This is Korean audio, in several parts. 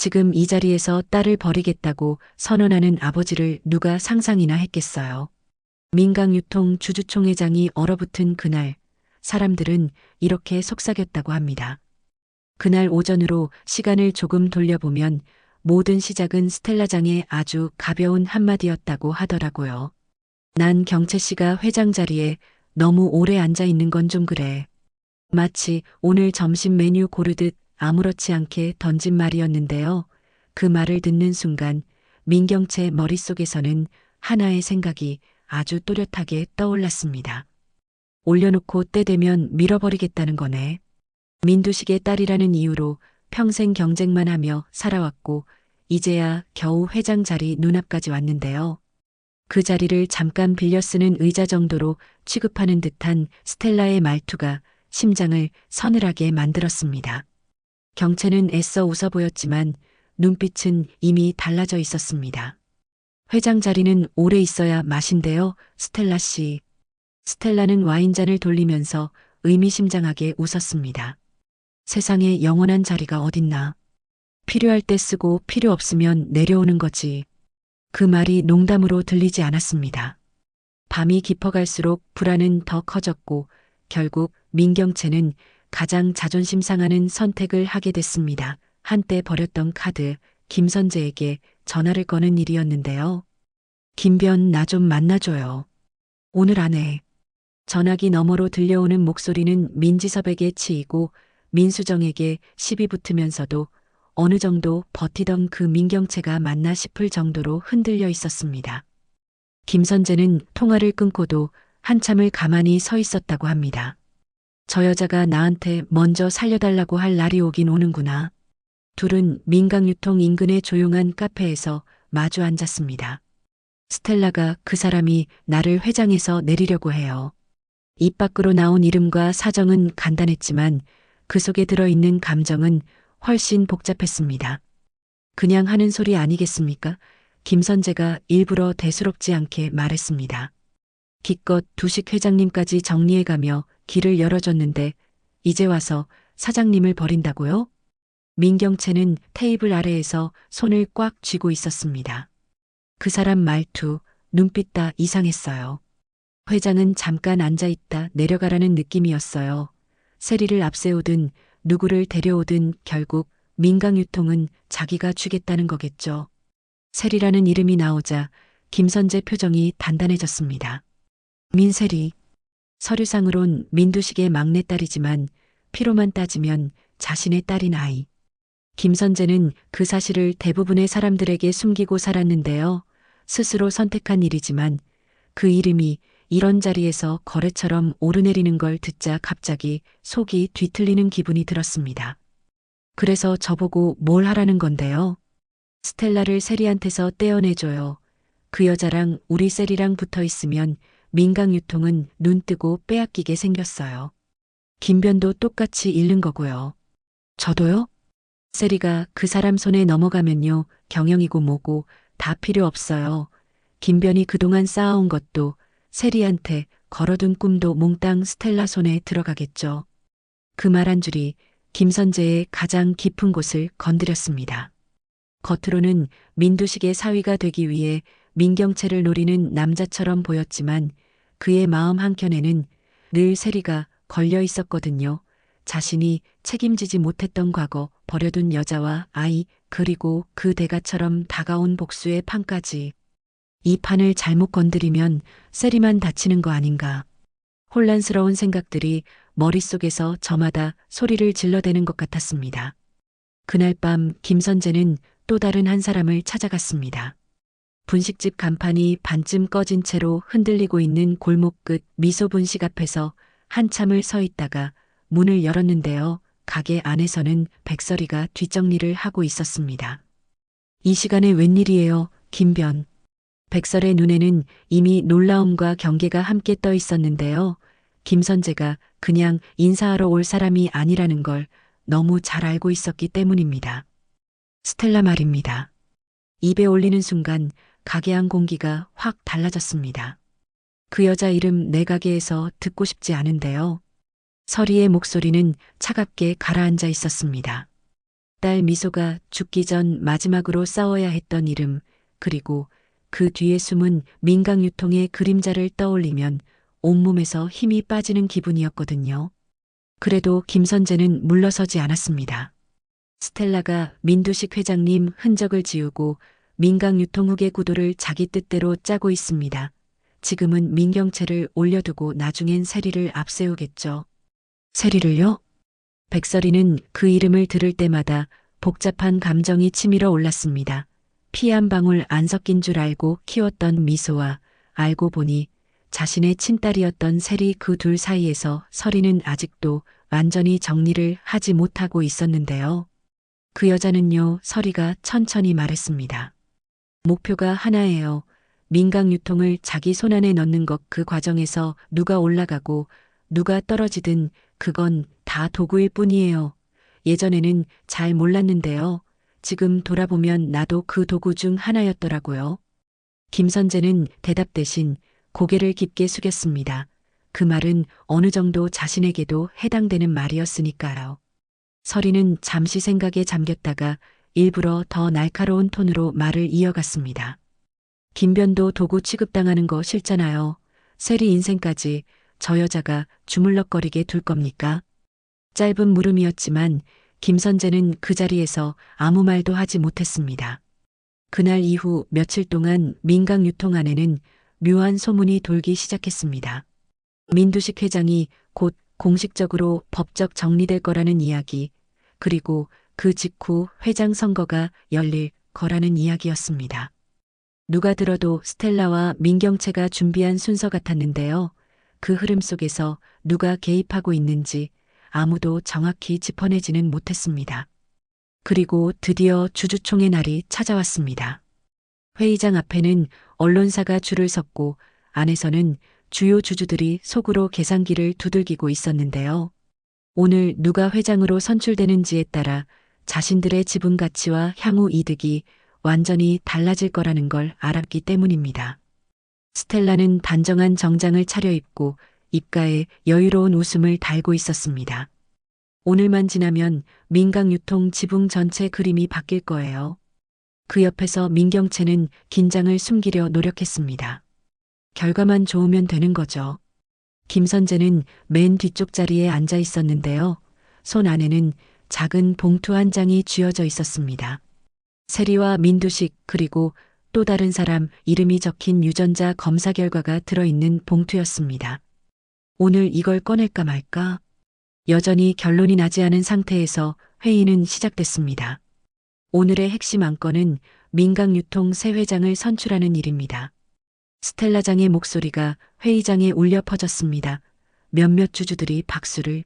지금 이 자리에서 딸을 버리겠다고 선언하는 아버지를 누가 상상이나 했겠어요. 민강유통 주주총회장이 얼어붙은 그날, 사람들은 이렇게 속삭였다고 합니다. 그날 오전으로 시간을 조금 돌려보면 모든 시작은 스텔라장의 아주 가벼운 한마디였다고 하더라고요. 난 경채 씨가 회장 자리에 너무 오래 앉아 있는 건 좀 그래. 마치 오늘 점심 메뉴 고르듯 아무렇지 않게 던진 말이었는데요. 그 말을 듣는 순간 민경채 머릿속에서는 하나의 생각이 아주 또렷하게 떠올랐습니다. 올려놓고 때 되면 밀어버리겠다는 거네. 민두식의 딸이라는 이유로 평생 경쟁만 하며 살아왔고 이제야 겨우 회장 자리 눈앞까지 왔는데요. 그 자리를 잠깐 빌려 쓰는 의자 정도로 취급하는 듯한 스텔라의 말투가 심장을 서늘하게 만들었습니다. 경채는 애써 웃어 보였지만 눈빛은 이미 달라져 있었습니다. 회장 자리는 오래 있어야 맛인데요, 스텔라 씨. 스텔라는 와인잔을 돌리면서 의미심장하게 웃었습니다. 세상에 영원한 자리가 어딨나. 필요할 때 쓰고 필요 없으면 내려오는 거지. 그 말이 농담으로 들리지 않았습니다. 밤이 깊어갈수록 불안은 더 커졌고 결국 민경채는 가장 자존심 상하는 선택을 하게 됐습니다. 한때 버렸던 카드, 김선재에게 전화를 거는 일이었는데요. 김변 나 좀 만나줘요. 오늘 안에. 전화기 너머로 들려오는 목소리는 민지섭에게 치이고 민수정에게 시비 붙으면서도 어느 정도 버티던 그 민경채가 맞나 싶을 정도로 흔들려 있었습니다. 김선재는 통화를 끊고도 한참을 가만히 서 있었다고 합니다. 저 여자가 나한테 먼저 살려달라고 할 날이 오긴 오는구나. 둘은 민강유통 인근의 조용한 카페에서 마주 앉았습니다. 스텔라가 그 사람이 나를 회장에서 내리려고 해요. 입 밖으로 나온 이름과 사정은 간단했지만 그 속에 들어있는 감정은 훨씬 복잡했습니다. 그냥 하는 소리 아니겠습니까? 김선재가 일부러 대수롭지 않게 말했습니다. 기껏 두식 회장님까지 정리해가며 길을 열어줬는데 이제 와서 사장님을 버린다고요? 민경채는 테이블 아래에서 손을 꽉 쥐고 있었습니다. 그 사람 말투, 눈빛 다 이상했어요. 회장은 잠깐 앉아있다 내려가라는 느낌이었어요. 세리를 앞세우든 누구를 데려오든 결국 민강유통은 자기가 주겠다는 거겠죠. 세리라는 이름이 나오자 김선재 표정이 단단해졌습니다. 민세리. 서류상으론 민두식의 막내딸이지만 피로만 따지면 자신의 딸인 아이. 김선재는 그 사실을 대부분의 사람들에게 숨기고 살았는데요. 스스로 선택한 일이지만 그 이름이 이런 자리에서 거래처럼 오르내리는 걸 듣자 갑자기 속이 뒤틀리는 기분이 들었습니다. 그래서 저보고 뭘 하라는 건데요. 스텔라를 세리한테서 떼어내줘요. 그 여자랑 우리 세리랑 붙어 있으면 민강유통은 눈 뜨고 빼앗기게 생겼어요. 김변도 똑같이 잃는 거고요. 저도요? 세리가 그 사람 손에 넘어가면요. 경영이고 뭐고 다 필요 없어요. 김변이 그동안 쌓아온 것도 세리한테 걸어둔 꿈도 몽땅 스텔라 손에 들어가겠죠. 그 말 한 줄이 김선재의 가장 깊은 곳을 건드렸습니다. 겉으로는 민두식의 사위가 되기 위해 민경채를 노리는 남자처럼 보였지만 그의 마음 한켠에는 늘 세리가 걸려 있었거든요. 자신이 책임지지 못했던 과거, 버려둔 여자와 아이, 그리고 그 대가처럼 다가온 복수의 판까지. 이 판을 잘못 건드리면 세리만 다치는 거 아닌가. 혼란스러운 생각들이 머릿속에서 저마다 소리를 질러대는 것 같았습니다. 그날 밤 김선재는 또 다른 한 사람을 찾아갔습니다. 분식집 간판이 반쯤 꺼진 채로 흔들리고 있는 골목 끝 미소 분식 앞에서 한참을 서 있다가 문을 열었는데요. 가게 안에서는 백설이가 뒷정리를 하고 있었습니다. 이 시간에 웬일이에요, 김변. 백설의 눈에는 이미 놀라움과 경계가 함께 떠 있었는데요. 김선재가 그냥 인사하러 올 사람이 아니라는 걸 너무 잘 알고 있었기 때문입니다. 스텔라 말입니다. 입에 올리는 순간 가게 안 공기가 확 달라졌습니다. 그 여자 이름 내 가게에서 듣고 싶지 않은데요. 서리의 목소리는 차갑게 가라앉아 있었습니다. 딸 미소가 죽기 전 마지막으로 싸워야 했던 이름, 그리고 그 뒤에 숨은 민강유통의 그림자를 떠올리면 온몸에서 힘이 빠지는 기분이었거든요. 그래도 김선재는 물러서지 않았습니다. 스텔라가 민두식 회장님 흔적을 지우고 민강 유통국의 구도를 자기 뜻대로 짜고 있습니다. 지금은 민경채를 올려두고 나중엔 세리를 앞세우겠죠. 세리를요? 백설이는 그 이름을 들을 때마다 복잡한 감정이 치밀어 올랐습니다. 피 한 방울 안 섞인 줄 알고 키웠던 미소와 알고 보니 자신의 친딸이었던 세리 그 둘 사이에서 설이는 아직도 완전히 정리를 하지 못하고 있었는데요. 그 여자는요, 설이가 천천히 말했습니다. 목표가 하나예요. 민강 유통을 자기 손안에 넣는 것 그 과정에서 누가 올라가고 누가 떨어지든 그건 다 도구일 뿐이에요. 예전에는 잘 몰랐는데요. 지금 돌아보면 나도 그 도구 중 하나였더라고요. 김선재는 대답 대신 고개를 깊게 숙였습니다. 그 말은 어느 정도 자신에게도 해당되는 말이었으니까요. 서리는 잠시 생각에 잠겼다가 일부러 더 날카로운 톤으로 말을 이어갔습니다. 김변도 도구 취급당하는 거 싫잖아요. 세리 인생까지 저 여자가 주물럭거리게 둘 겁니까? 짧은 물음이었지만 김선재는 그 자리에서 아무 말도 하지 못했습니다. 그날 이후 며칠 동안 민강 유통 안에는 묘한 소문이 돌기 시작했습니다. 민두식 회장이 곧 공식적으로 법적 정리될 거라는 이야기, 그리고 그 직후 회장 선거가 열릴 거라는 이야기였습니다. 누가 들어도 스텔라와 민경채가 준비한 순서 같았는데요. 그 흐름 속에서 누가 개입하고 있는지 아무도 정확히 짚어내지는 못했습니다. 그리고 드디어 주주총회 날이 찾아왔습니다. 회의장 앞에는 언론사가 줄을 섰고 안에서는 주요 주주들이 속으로 계산기를 두들기고 있었는데요. 오늘 누가 회장으로 선출되는지에 따라 자신들의 지분 가치와 향후 이득이 완전히 달라질 거라는 걸 알았기 때문입니다. 스텔라는 단정한 정장을 차려입고 입가에 여유로운 웃음을 달고 있었습니다. 오늘만 지나면 민강 유통 지붕 전체 그림이 바뀔 거예요. 그 옆에서 민경채는 긴장을 숨기려 노력했습니다. 결과만 좋으면 되는 거죠. 김선재는 맨 뒤쪽 자리에 앉아 있었는데요. 손 안에는 작은 봉투 한 장이 쥐어져 있었습니다. 세리와 민두식 그리고 또 다른 사람 이름이 적힌 유전자 검사 결과가 들어있는 봉투였습니다. 오늘 이걸 꺼낼까 말까? 여전히 결론이 나지 않은 상태에서 회의는 시작됐습니다. 오늘의 핵심 안건은 민강유통 새 회장을 선출하는 일입니다. 스텔라장의 목소리가 회의장에 울려 퍼졌습니다. 몇몇 주주들이 박수를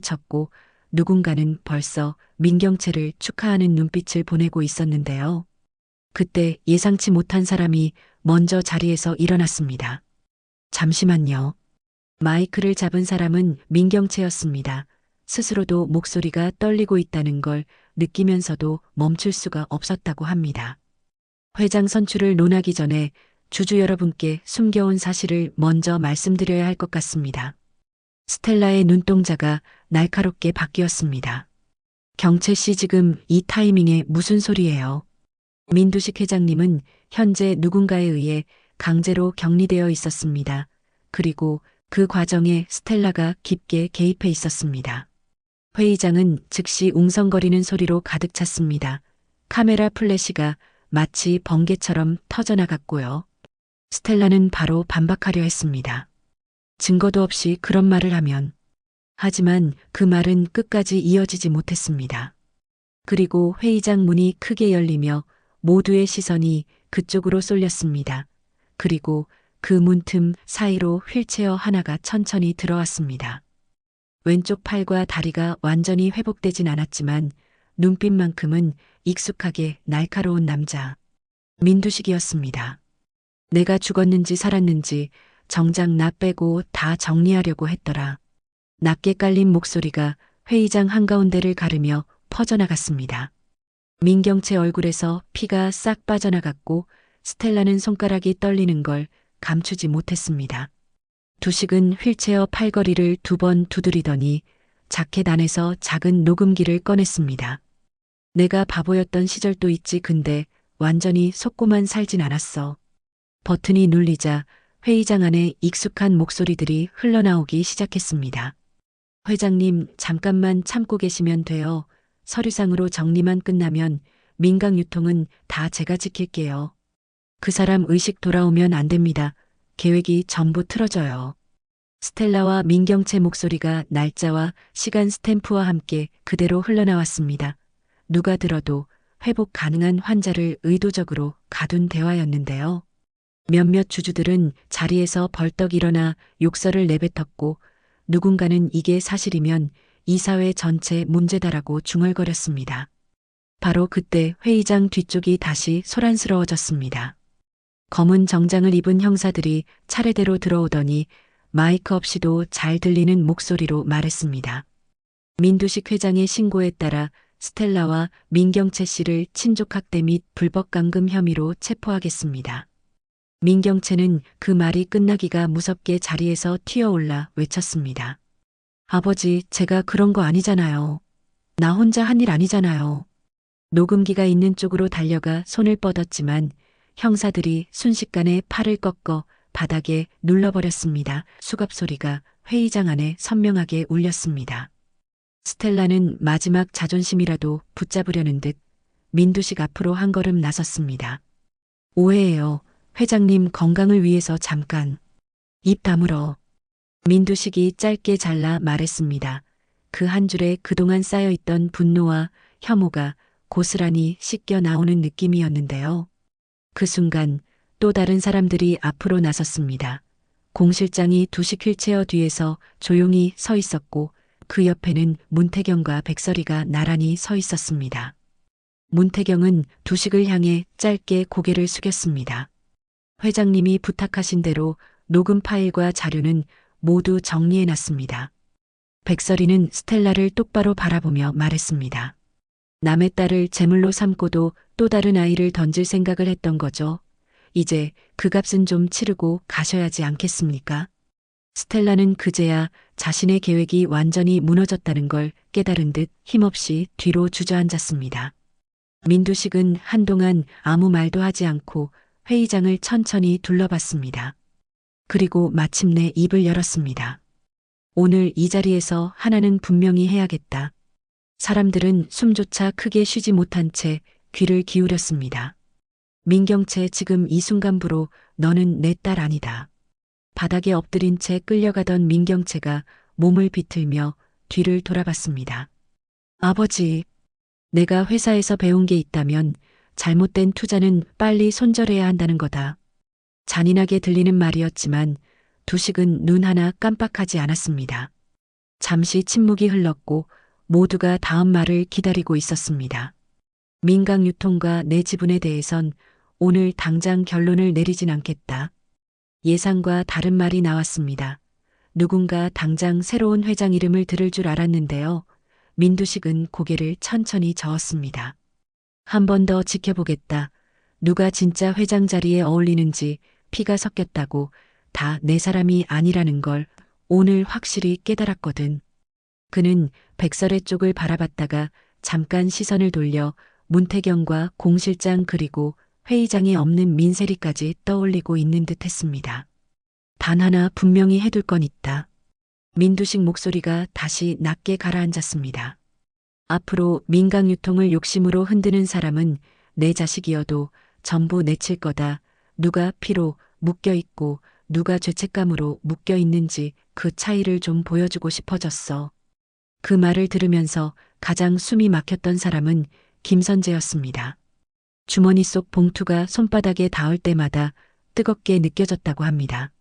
쳤고 누군가는 벌써 민경채를 축하하는 눈빛을 보내고 있었는데요. 그때 예상치 못한 사람이 먼저 자리에서 일어났습니다. 잠시만요. 마이크를 잡은 사람은 민경채였습니다. 스스로도 목소리가 떨리고 있다는 걸 느끼면서도 멈출 수가 없었다고 합니다. 회장 선출을 논하기 전에 주주 여러분께 숨겨온 사실을 먼저 말씀드려야 할 것 같습니다. 스텔라의 눈동자가 날카롭게 바뀌었습니다. 경채 씨 지금 이 타이밍에 무슨 소리예요? 민두식 회장님은 현재 누군가에 의해 강제로 격리되어 있었습니다. 그리고 그 과정에 스텔라가 깊게 개입해 있었습니다. 회의장은 즉시 웅성거리는 소리로 가득 찼습니다. 카메라 플래시가 마치 번개처럼 터져나갔고요. 스텔라는 바로 반박하려 했습니다. 증거도 없이 그런 말을 하면. 하지만 그 말은 끝까지 이어지지 못했습니다. 그리고 회의장 문이 크게 열리며 모두의 시선이 그쪽으로 쏠렸습니다. 그리고 그 문틈 사이로 휠체어 하나가 천천히 들어왔습니다. 왼쪽 팔과 다리가 완전히 회복되진 않았지만 눈빛만큼은 익숙하게 날카로운 남자. 민두식이었습니다. 내가 죽었는지 살았는지 정작 나 빼고 다 정리하려고 했더라. 낮게 깔린 목소리가 회의장 한가운데를 가르며 퍼져나갔습니다. 민경채 얼굴에서 피가 싹 빠져나갔고 스텔라는 손가락이 떨리는 걸 감추지 못했습니다. 두식은 휠체어 팔걸이를 두 번 두드리더니 자켓 안에서 작은 녹음기를 꺼냈습니다. 내가 바보였던 시절도 있지 근데 완전히 속고만 살진 않았어. 버튼이 눌리자 회의장 안에 익숙한 목소리들이 흘러나오기 시작했습니다. 회장님, 잠깐만 참고 계시면 돼요. 서류상으로 정리만 끝나면 민강 유통은 다 제가 지킬게요. 그 사람 의식 돌아오면 안 됩니다. 계획이 전부 틀어져요. 스텔라와 민경채 목소리가 날짜와 시간 스탬프와 함께 그대로 흘러나왔습니다. 누가 들어도 회복 가능한 환자를 의도적으로 가둔 대화였는데요. 몇몇 주주들은 자리에서 벌떡 일어나 욕설을 내뱉었고 누군가는 이게 사실이면 이 사회 전체 문제다라고 중얼거렸습니다. 바로 그때 회의장 뒤쪽이 다시 소란스러워졌습니다. 검은 정장을 입은 형사들이 차례대로 들어오더니 마이크 없이도 잘 들리는 목소리로 말했습니다. 민두식 회장의 신고에 따라 스텔라와 민경채 씨를 친족학대 및 불법 감금 혐의로 체포하겠습니다. 민경채는 그 말이 끝나기가 무섭게 자리에서 튀어올라 외쳤습니다. 아버지, 제가 그런 거 아니잖아요. 나 혼자 한 일 아니잖아요. 녹음기가 있는 쪽으로 달려가 손을 뻗었지만 형사들이 순식간에 팔을 꺾어 바닥에 눌러버렸습니다. 수갑 소리가 회의장 안에 선명하게 울렸습니다. 스텔라는 마지막 자존심이라도 붙잡으려는 듯 민두식 앞으로 한 걸음 나섰습니다. 오해예요. 회장님 건강을 위해서 잠깐. 입 다물어. 민두식이 짧게 잘라 말했습니다. 그 한 줄에 그동안 쌓여있던 분노와 혐오가 고스란히 씻겨 나오는 느낌이었는데요. 그 순간 또 다른 사람들이 앞으로 나섰습니다. 공 실장이 두식 휠체어 뒤에서 조용히 서 있었고 그 옆에는 문태경과 백설이가 나란히 서 있었습니다. 문태경은 두식을 향해 짧게 고개를 숙였습니다. 회장님이 부탁하신 대로 녹음 파일과 자료는 모두 정리해 놨습니다. 백설이는 스텔라를 똑바로 바라보며 말했습니다. 남의 딸을 제물로 삼고도 또 다른 아이를 던질 생각을 했던 거죠. 이제 그 값은 좀 치르고 가셔야지 않겠습니까? 스텔라는 그제야 자신의 계획이 완전히 무너졌다는 걸 깨달은 듯 힘없이 뒤로 주저앉았습니다. 민두식은 한동안 아무 말도 하지 않고 회의장을 천천히 둘러봤습니다. 그리고 마침내 입을 열었습니다. 오늘 이 자리에서 하나는 분명히 해야겠다. 사람들은 숨조차 크게 쉬지 못한 채 귀를 기울였습니다. 민경채 지금 이 순간부로 너는 내 딸 아니다. 바닥에 엎드린 채 끌려가던 민경채가 몸을 비틀며 뒤를 돌아봤습니다. 아버지, 내가 회사에서 배운 게 있다면 잘못된 투자는 빨리 손절해야 한다는 거다. 잔인하게 들리는 말이었지만 두식은 눈 하나 깜빡하지 않았습니다. 잠시 침묵이 흘렀고 모두가 다음 말을 기다리고 있었습니다. 민강 유통과 내 지분에 대해선 오늘 당장 결론을 내리진 않겠다. 예상과 다른 말이 나왔습니다. 누군가 당장 새로운 회장 이름을 들을 줄 알았는데요. 민두식은 고개를 천천히 저었습니다. 한 번 더 지켜보겠다. 누가 진짜 회장 자리에 어울리는지 피가 섞였다고 다 내 사람이 아니라는 걸 오늘 확실히 깨달았거든. 그는 백설의 쪽을 바라봤다가 잠깐 시선을 돌려 문태경과 공 실장 그리고 회의장에 없는 민세리까지 떠올리고 있는 듯 했습니다. 단 하나 분명히 해둘 건 있다. 민두식 목소리가 다시 낮게 가라앉았습니다. 앞으로 민강 유통을 욕심으로 흔드는 사람은 내 자식이어도 전부 내칠 거다. 누가 피로 묶여 있고 누가 죄책감으로 묶여 있는지 그 차이를 좀 보여주고 싶어졌어. 그 말을 들으면서 가장 숨이 막혔던 사람은 김선재였습니다. 주머니 속 봉투가 손바닥에 닿을 때마다 뜨겁게 느껴졌다고 합니다.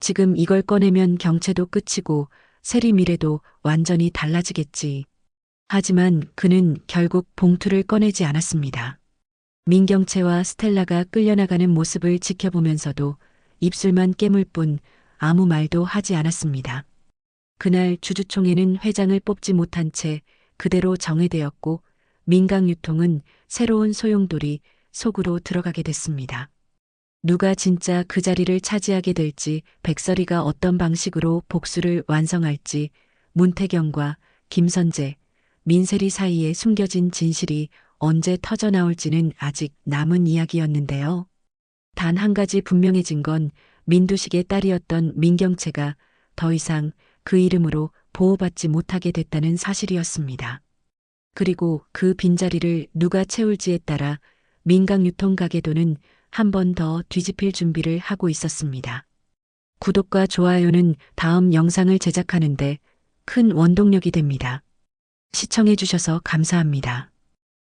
지금 이걸 꺼내면 경채도 끝이고 세리 미래도 완전히 달라지겠지. 하지만 그는 결국 봉투를 꺼내지 않았습니다. 민경채와 스텔라가 끌려나가는 모습을 지켜보면서도 입술만 깨물 뿐 아무 말도 하지 않았습니다. 그날 주주총회는 회장을 뽑지 못한 채 그대로 정회되었고 민강 유통은 새로운 소용돌이 속으로 들어가게 됐습니다. 누가 진짜 그 자리를 차지하게 될지 백설이가 어떤 방식으로 복수를 완성할지 문태경과 김선재, 민세리 사이에 숨겨진 진실이 언제 터져 나올지는 아직 남은 이야기였는데요. 단 한 가지 분명해진 건 민두식의 딸이었던 민경채가 더 이상 그 이름으로 보호받지 못하게 됐다는 사실이었습니다. 그리고 그 빈자리를 누가 채울지에 따라 민강유통 가게도는 한 번 더 뒤집힐 준비를 하고 있었습니다. 구독과 좋아요는 다음 영상을 제작하는데 큰 원동력이 됩니다. 시청해주셔서 감사합니다.